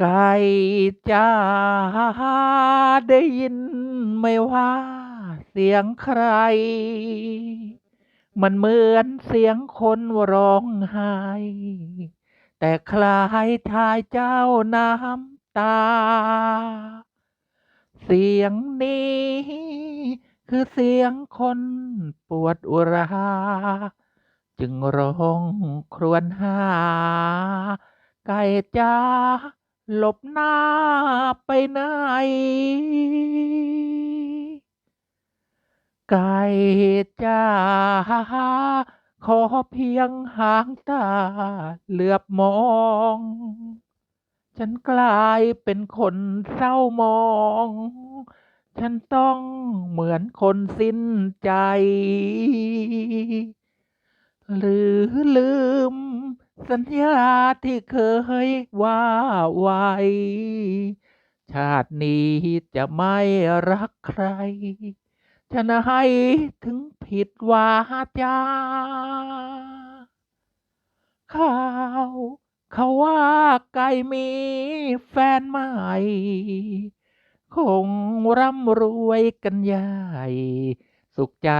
ไก่จ้าได้ยินไหมว่าเสียงใคร มันเหมือนเสียงคนร้องไห้ แต่คลายทายเจ้าน้ำตา เสียงนี้ คือเสียงคนปวดอุรา จึงร้องครวญหา ไก่จ้า หลบหน้าไปไหน ไก่จ้าขอเพียงหางตาเหลือบมอง ฉันกลายเป็นคนเศร้ามอง ฉันต้องเหมือนคนสิ้นใจ หรือลืม สัญญาที่เคยว่าไว้ชาตินี้จะไม่รักใครฉะไหนถึงผิดวาจาข่าวเขาว่าไก่มีแฟนใหม่ คงร่ำรวยกันใหญ่ สุขใจ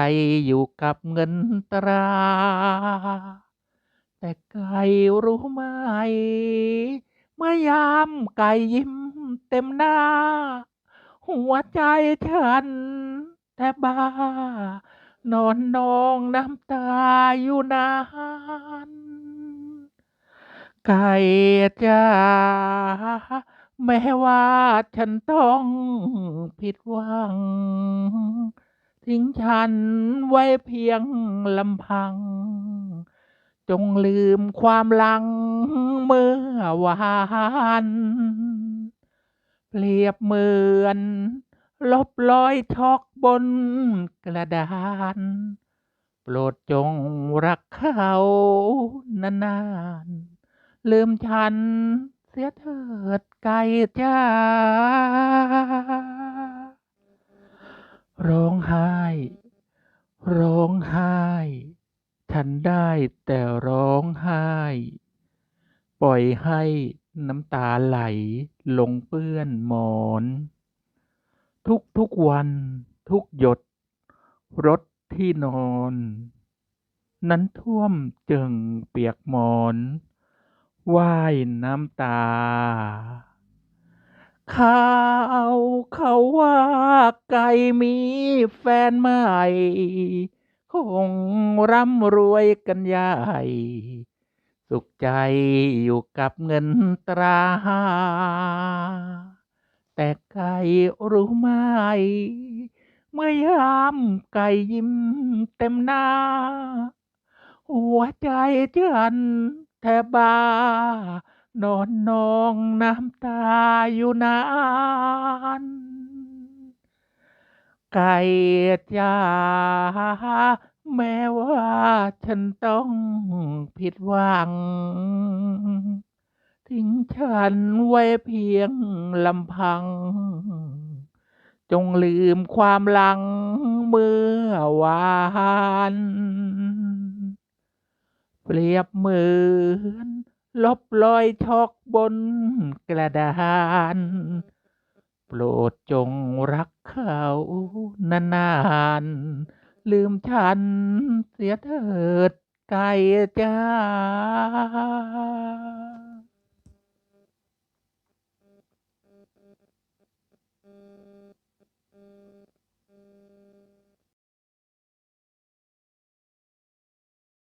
อยู่กับเงินตรา แต่ไก่รู้ไหมเมื่อยามไก่ยิ้มเต็มหน้า หัวใจฉันแทบบ้านอนนองน้ำตาอยู่นานไก่จ้าแม้ว่าฉันต้องผิดหวัง ทิ้งฉันไว้เพียงลำพัง จงลืมความหลังเมื่อวานเปรียบเหมือน ลบรอยช็อกบนกระดาน โปรดจงรักเขานานๆลืมฉันเสียเถิดไก่จ้าร้องไห้ ร้องไห้ ฉันได้แต่ร้องไห้ ปล่อยให้น้ำตาไหลลงเปื้อนหมอน ทุกๆวันทุกหยด รถที่นอน นั้นท่วมจิ่งเปียกหมอนว่ายน้ำตาข่าวเขาว่าไก่มีแฟนใหม่ คงร่ำรวยกันใหญ่ สุขใจอยู่กับเงินตรา แต่ไก่รู้ไหม เมื่อยามไก่ยิ้มเต็มหน้า หัวใจฉันแทบบานอนนองน้ำตาอยู่นาน ไก่จ้าแม้ว่าฉันต้องผิดหวัง ทิ้งฉันไว้เพียงลำพัง จงลืมความหลังเมื่อวานเปรียบเหมือนลบรอยชอกบนกระดาน โปรดจงรักเขานานๆลืมฉันเสียเถิดไกลจ้า